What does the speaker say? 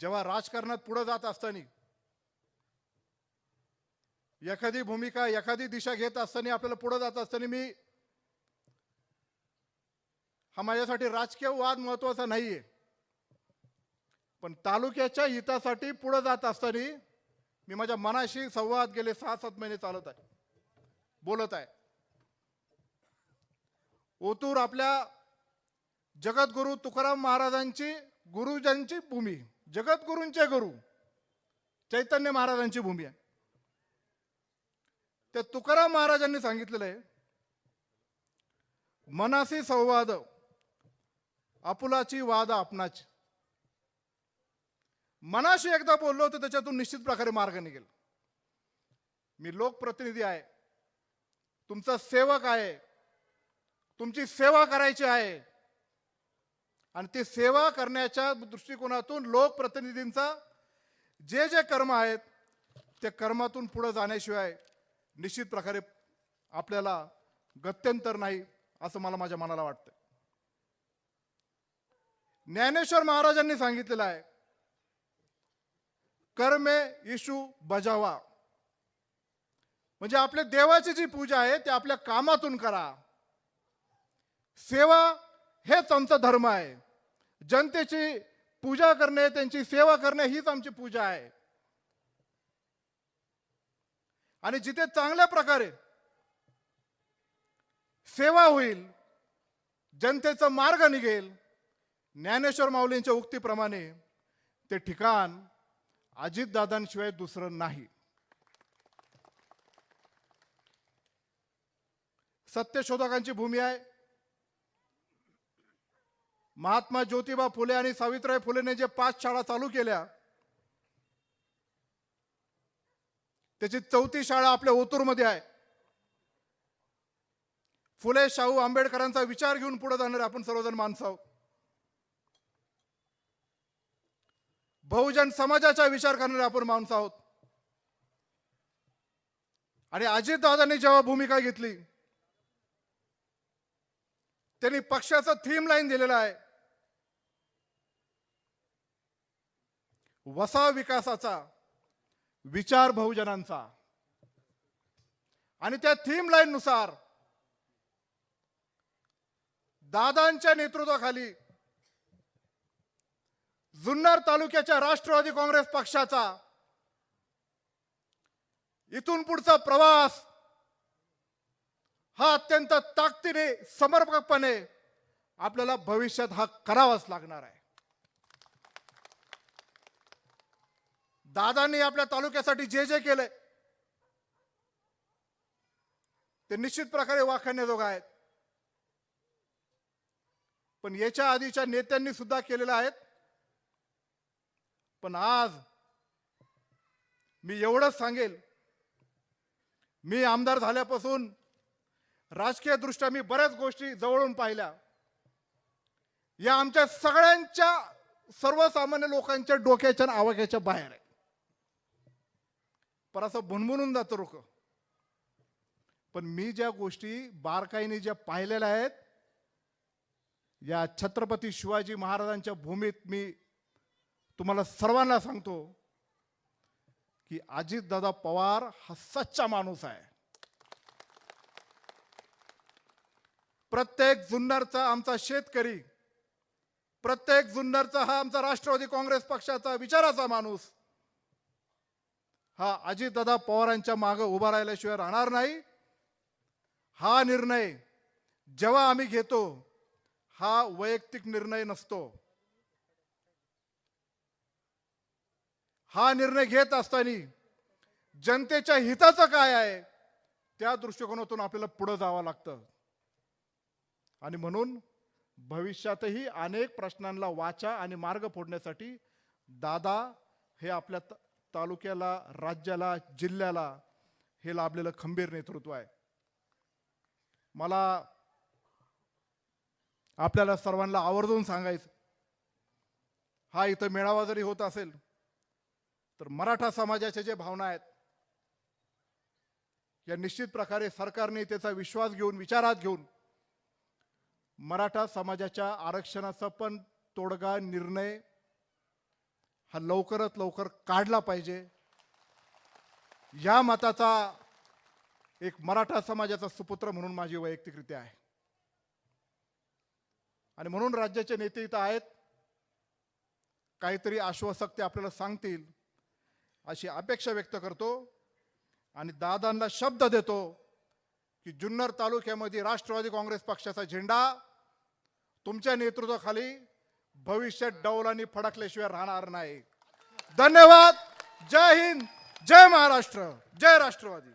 जेव्हा राजकारणात पुढे जात असताना एखादी भूमिका एखादी दिशा घेत असताना आपल्याला पुढे जात असताना मी हा माझ्यासाठी राजकीय वाद महत्त्वाचा नाहीये. पण तालुक्याच्या हितासाठी पुढे जात असताना मी माझ्या मनाशी संवाद गेले सहा सात महिने चालत आहे बोलत आहे. ओतूर आपल्या जगद्गुरु तुकाराम महाराजांची गुरुजांची भूमी. जगद्गुरूंचे गुरु चैतन्य महाराजांची भूमी आहे. त्या तुकाराम महाराजांनी सांगितलेलं आहे मनासी संवाद आपुलाची वाद आपणाची. मनाशी एकदा बोललो तर त्याच्यातून निश्चित प्रकारे मार्ग निघेल. मी लोकप्रतिनिधी आहे तुमचा सेवक आहे तुमची सेवा करायची आहे आणि ते सेवा करण्याच्या दृष्टिकोनातून लोकप्रतिनिधींचा जे जे कर्म आहेत त्या कर्मातून पुढं जाण्याशिवाय निश्चित प्रकारे आपल्याला गत्यंतर नाही असं मला माझ्या मनाला वाटतं ज्ञानेश्वर महाराजांनी सांगितलेलं आहे कर्मे इशू बजावा म्हणजे आपल्या देवाची जी पूजा आहे ते आपल्या कामातून करा. सेवा हेच आमचा धर्म आहे. जनतेची पूजा करणे त्यांची सेवा करणे हीच आमची पूजा आहे. आणि जिथे चांगल्या प्रकारे सेवा होईल जनतेचा मार्ग निघेल ज्ञानेश्वर माऊलींच्या उक्तीप्रमाणे ते ठिकाण अजितदादांशिवाय दुसरं नाही. सत्यशोधकांची भूमी आहे. महात्मा ज्योतिबा फुले आणि सावित्रीबाई फुलेने जे पाच शाळा चालू केल्या त्याची चौथी शाळा आपल्या ओतूरमध्ये आहे. फुले शाहू आंबेडकरांचा विचार घेऊन पुढे जाणारे आपण सर्वजण माणसं आहोत. बहुजन समाजाचा विचार करणारे आपण माणसं आहोत. आणि अजितदादांनी जेव्हा भूमिका घेतली त्यांनी पक्षाचं थीम लाईन दिलेलं आहे. वसा विकासाचा विचार बहुजनांचा. आणि त्या थीम लाईननुसार दादांच्या नेतृत्वाखाली जुन्नर तालुक्याच्या राष्ट्रवादी काँग्रेस पक्षाचा इथून पुढचा प्रवास हा अत्यंत ताकदीने समर्पकपणे आपल्याला भविष्यात हा करावाच लागणार आहे. दादांनी आपल्या तालुक्यासाठी जे जे केलंय ते निश्चित प्रकारे वाखाणण्याजोगं आहेत. पण याच्या आधीच्या नेत्यांनी सुद्धा केलेलं आहेत. पण आज मी एवढंच सांगेल मी आमदार झाल्यापासून राजकीय दृष्ट्या मी बऱ्याच गोष्टी जवळून पाहिल्या. या आमच्या सगळ्यांच्या सर्वसामान्य लोकांच्या डोक्याच्या आणि आवाक्याच्या बाहेर आहे. पर असं भुणभुणून जातं लोक पण मी ज्या गोष्टी बारकाईने ज्या पाहिलेल्या आहेत या छत्रपती शिवाजी महाराजांच्या भूमीत मी तुम्हाला सर्वांना सांगतो की अजितदादा पवार हा सच्चा माणूस आहे. प्रत्येक जुन्नरचा आमचा शेतकरी प्रत्येक जुन्नरचा हा आमचा राष्ट्रवादी काँग्रेस पक्षाचा विचाराचा माणूस हा अजितदादा पवारांच्या मागे उभा राहिल्याशिवाय राहणार नाही. हा निर्णय जेव्हा आम्ही घेतो हा वैयक्तिक निर्णय नसतो. हा निर्णय घेत असताना जनतेच्या हिताचं काय आहे त्या दृष्टिकोनातून आपल्याला पुढं जावं लागतं. आणि म्हणून भविष्यातही अनेक प्रश्नांना वाचा आणि मार्ग फोडण्यासाठी दादा हे आपल्या तालुक्याला राज्याला जिल्ह्याला हे लाभलेलं खंबीर नेतृत्व आहे. मला आपल्याला सर्वांना आवर्जून सांगायचं हा इथं मेळावा जरी होत असेल तर मराठा समाजाच्या जे भावना आहेत या निश्चित प्रकारे सरकारने त्याचा विश्वास घेऊन विचारात घेऊन मराठा समाजाच्या आरक्षणाचा पण तोडगा निर्णय हा लवकरात लवकर काढला पाहिजे. या मताचा एक मराठा समाजाचा सुपुत्र म्हणून माझी वैयक्तिकरित्या आहे. आणि म्हणून राज्याचे नेते इथं आहेत. काहीतरी आश्वासक ते आपल्याला सांगतील अशी अपेक्षा व्यक्त करतो आणि दादांना शब्द देतो की जुन्नर तालुक्यामध्ये राष्ट्रवादी काँग्रेस पक्षाचा झेंडा तुमच्या नेतृत्वाखाली भविष्यात आणि फडकल्याशिवाय राहणार नाही. धन्यवाद. जय हिंद. जय महाराष्ट्र. जय राष्ट्रवादी.